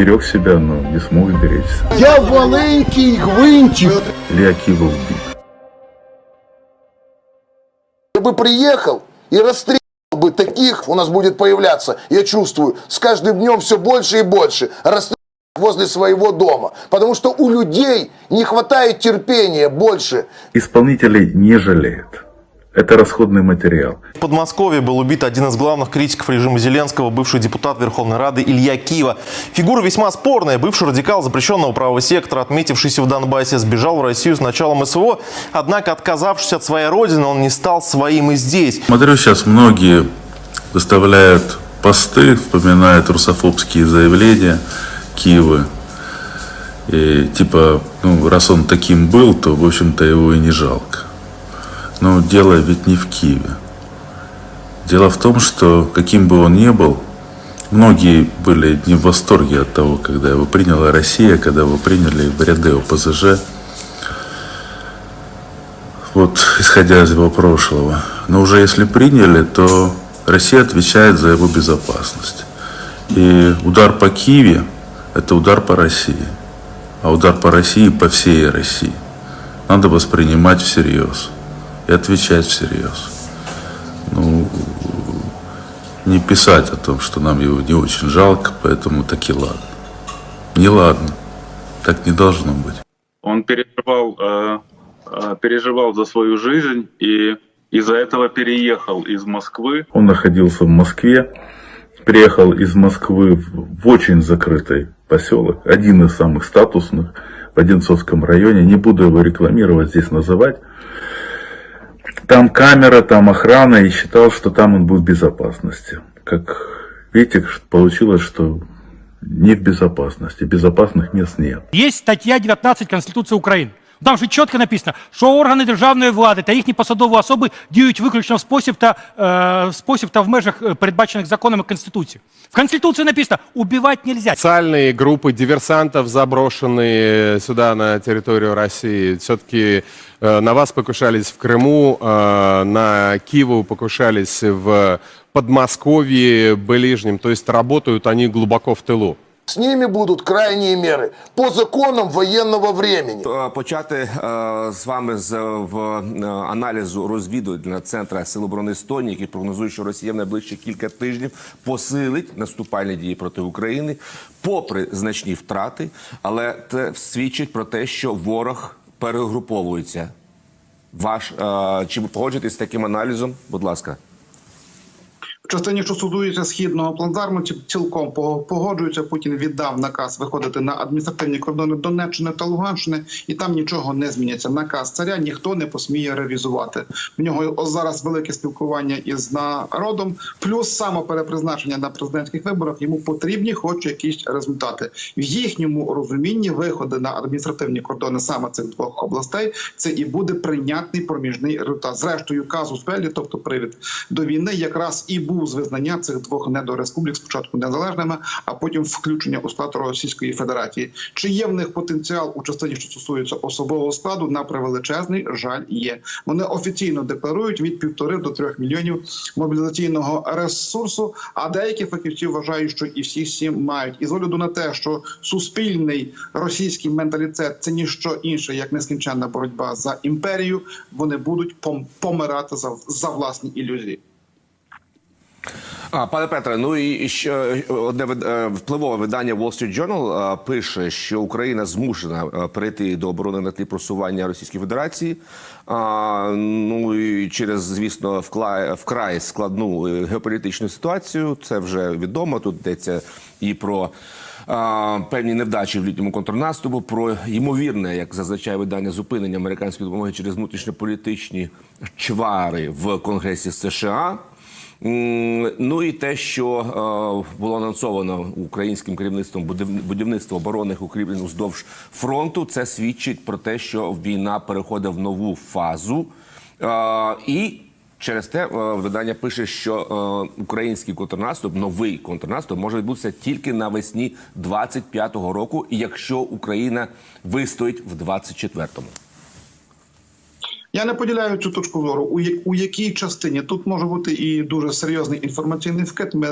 берег себя, но не смог беречься. Я маленький гвинтик. Кива убит. Я бы приехал и расстрелял бы таких, у нас будет появляться, я чувствую, с каждым днем все больше и больше, расстрелял возле своего дома. Потому что у людей не хватает терпения больше. Исполнителей не жалеет. Это расходный материал. В Подмосковье был убит один из главных критиков режима Зеленского, бывший депутат Верховной Рады Илья Кива. Фигура весьма спорная. Бывший радикал запрещенного правого сектора, отметившийся в Донбассе, сбежал в Россию с началом СВО. Однако, отказавшись от своей родины, он не стал своим и здесь. Смотрю, сейчас многие выставляют посты, вспоминают русофобские заявления Киевы. И типа, ну, раз он таким был, то, в общем-то, его и не жалко. Но дело ведь не в Киеве. Дело в том, что каким бы он ни был, многие были не в восторге от того, когда его приняла Россия, когда его приняли в ряды ОПЗЖ вот исходя из его прошлого. Но уже если приняли, то Россия отвечает за его безопасность. И удар по Киеве – это удар по России. А удар по России – по всей России. Надо воспринимать всерьез и отвечать всерьез. Ну, не писать о том, что нам его не очень жалко, поэтому таки ладно. Не ладно. Так не должно быть. Он переживал, э, э, переживал за свою жизнь и из-за этого переехал из Москвы. Он находился в Москве, приехал из Москвы в, в очень закрытый поселок, один из самых статусных в Одинцовском районе. Не буду его рекламировать, здесь называть. Там камера, там охрана, и считал, что там он будет в безопасности. Как видите, получилось, что не в безопасности. Безопасных мест нет. Є стаття 19 Конституції України. Там же чітко написано, що органи державної влади та їхні посадові особи діють виключно в спосіб та, е, спосіб та в межах е, передбачених законами Конституції. В Конституції написано, убивати нельзя. Специальные группы диверсантов, заброшенные сюда на территорию России, все-таки на вас покушались в Крыму, э, на Киеву покушались в Подмосковье, Ближнем. То есть работают они глубоко в тылу. С ними будут крайние меры по законам военного времени. Е, Почати е, з вами з в е, аналізу розвідувального центру Сил оборони Естонії, який прогнозує, що Росія в найближчі кілька тижнів посилить наступальні дії проти України, попри значні втрати, але це свідчить про те, що ворог перегруповується. Ваш е, чи погоджуєтесь з таким аналізом? Будь ласка. Частині, що стосується східного плацдарму, цілком по- погоджуються. Путін віддав наказ виходити на адміністративні кордони Донеччини та Луганщини, і там нічого не зміняться. Наказ царя ніхто не посміє ревізувати. В нього зараз велике спілкування із народом, плюс самоперепризначення на президентських виборах. Йому потрібні, хоч якісь результати в їхньому розумінні. Виходи на адміністративні кордони саме цих двох областей. Це і буде прийнятний проміжний результат. Зрештою, казус белі, тобто привід до війни, якраз і був з визнання цих двох недореспублік спочатку незалежними, а потім включення у склад Російської Федерації. Чи є в них потенціал у частині, що стосується особового складу, на превеличезний жаль є. Вони офіційно декларують від півтори до трьох мільйонів мобілізаційного ресурсу. А деякі фахівці вважають, що і всі сім мають. І з огляду на те, що суспільний російський менталітет це ніщо інше, як нескінченна боротьба за імперію. Вони будуть помирати за, за власні ілюзії. А, пане Петре, ну і ще одне вид- е, впливове видання Wall Street Journal е, пише, що Україна змушена е, перейти до оборони на тлі просування Російської Федерації. А, ну і через, звісно, вкрай складну е, геополітичну ситуацію. Це вже відомо. Тут йдеться і про. Певні невдачі в літньому контрнаступу про ймовірне, як зазначає видання, зупинення американської допомоги через внутрішньополітичні чвари в Конгресі США. Ну і те, що е, було анонсовано українським керівництвом будівництво оборонних укріплень уздовж фронту, це свідчить про те, що війна переходить в нову фазу. Е, і через те е, видання пише, що український контрнаступ, новий контрнаступ, може відбутися тільки навесні 25-го року, якщо Україна вистоїть в 24-му. Я не поділяю цю точку зору. У, у якій частині тут може бути і дуже серйозний інформаційний вкид. Ми,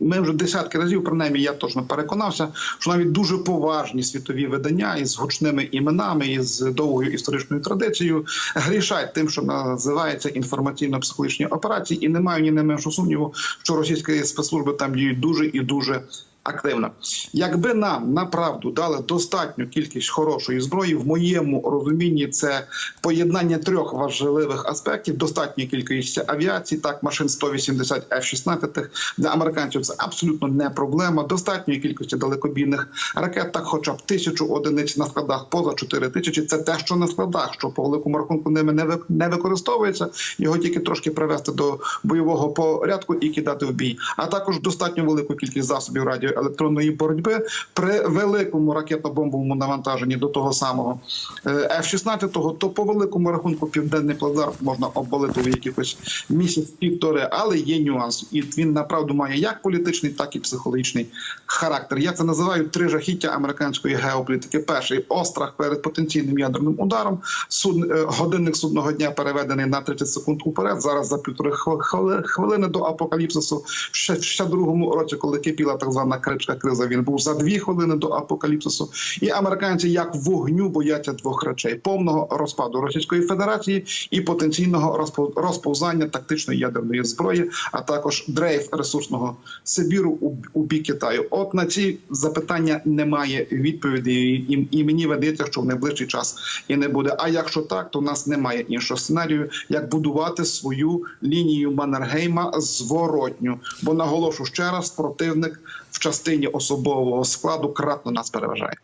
ми вже десятки разів, принаймні, я точно переконався, що навіть дуже поважні світові видання із гучними іменами, із довгою історичною традицією грішать тим, що називається інформаційно-психологічні операції, і не маю ні не меншу сумніву, що російські спецслужби там діють дуже і дуже активно. Якби нам направду дали достатню кількість хорошої зброї, в моєму розумінні це поєднання трьох важливих аспектів: достатньої кількості авіації, так машин 180 F-16, для американців це абсолютно не проблема. Достатньої кількості далекобійних ракет, так хоча б тисячу одиниць на складах, поза 4 тисячі. Це те, що на складах, що по великому рахунку ними не не використовується. Його тільки трошки привести до бойового порядку і кидати в бій. А також достатньо велику кількість засобів радіоелектронної боротьби при великому ракетно-бомбовому навантаженні до того самого е, F-16, то по великому рахунку південний плацдарм можна обвалити в якихось місяць півтори, але є нюанс, і він направду має як політичний, так і психологічний характер. Я це називаю три жахіття американської геополітики. Перший острах перед потенційним ядерним ударом. Суд е, годинник судного дня переведений на 30 секунд уперед. Зараз за півтори хвили- хвили- хвилини до апокаліпсису. Ще в ще другому році, коли кипіла так звана кричка криза, він був за дві хвилини до апокаліпсису. І американці як вогню бояться двох речей: повного розпаду Російської Федерації і потенційного розпов- розповзання тактичної ядерної зброї, а також дрейф ресурсного Сибіру у, бік Китаю. От на ці запитання немає відповіді, і, мені видається, що в найближчий час і не буде. А якщо так, то в нас немає іншого сценарію, як будувати свою лінію Маннергейма зворотню. Бо наголошу ще раз, противник в частині особового складу кратно нас переважає.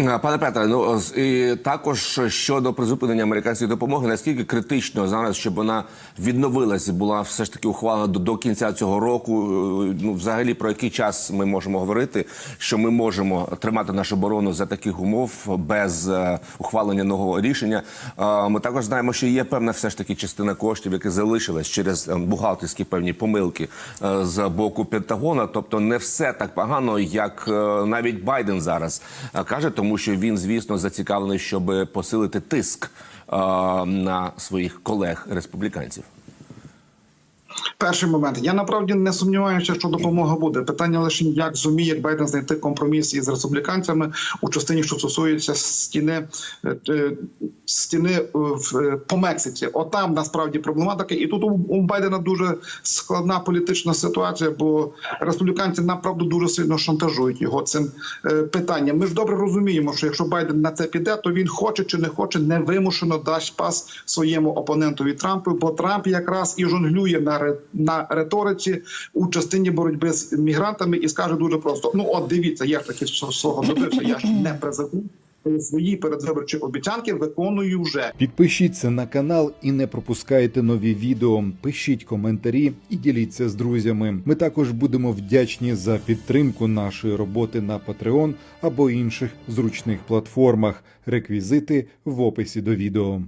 Е, Пане Петре, ну і також щодо призупинення американської допомоги, наскільки критично зараз, щоб вона відновилася, була все ж таки ухвалена до, до кінця цього року. Е, Ну, взагалі, про який час ми можемо говорити, що ми можемо тримати нашу оборону за таких умов без е, ухвалення нового рішення. Е, ми також знаємо, що є певна все ж таки частина коштів, які залишились через е, бухгалтерські певні помилки е, з боку Пентагона. Тобто, не все так погано, як е, навіть Байден зараз е, каже, тому що він, звісно, зацікавлений, щоб посилити тиск на своїх колег республіканців. Перший момент. Я направді не сумніваюся, що допомога буде. Питання лише як зуміє Байден знайти компроміс із республіканцями у частині, що стосується стіни е, е, стіни е, в по Мексиці. Отам насправді проблематика, і тут у, Байдена дуже складна політична ситуація, бо республіканці направду дуже сильно шантажують його цим питанням. Ми ж добре розуміємо, що якщо Байден на це піде, то він хоче чи не хоче, невимушено дасть пас своєму опонентові Трампу, бо Трамп якраз і жонглює на на риториці у частині боротьби з мігрантами і скаже дуже просто: ну от дивіться, я ж таки свого добився, я ж не президент. Свої передвиборчі обіцянки виконую вже. Підпишіться на канал і не пропускайте нові відео. Пишіть коментарі і діліться з друзями. Ми також будемо вдячні за підтримку нашої роботи на Patreon або інших зручних платформах. Реквізити в описі до відео.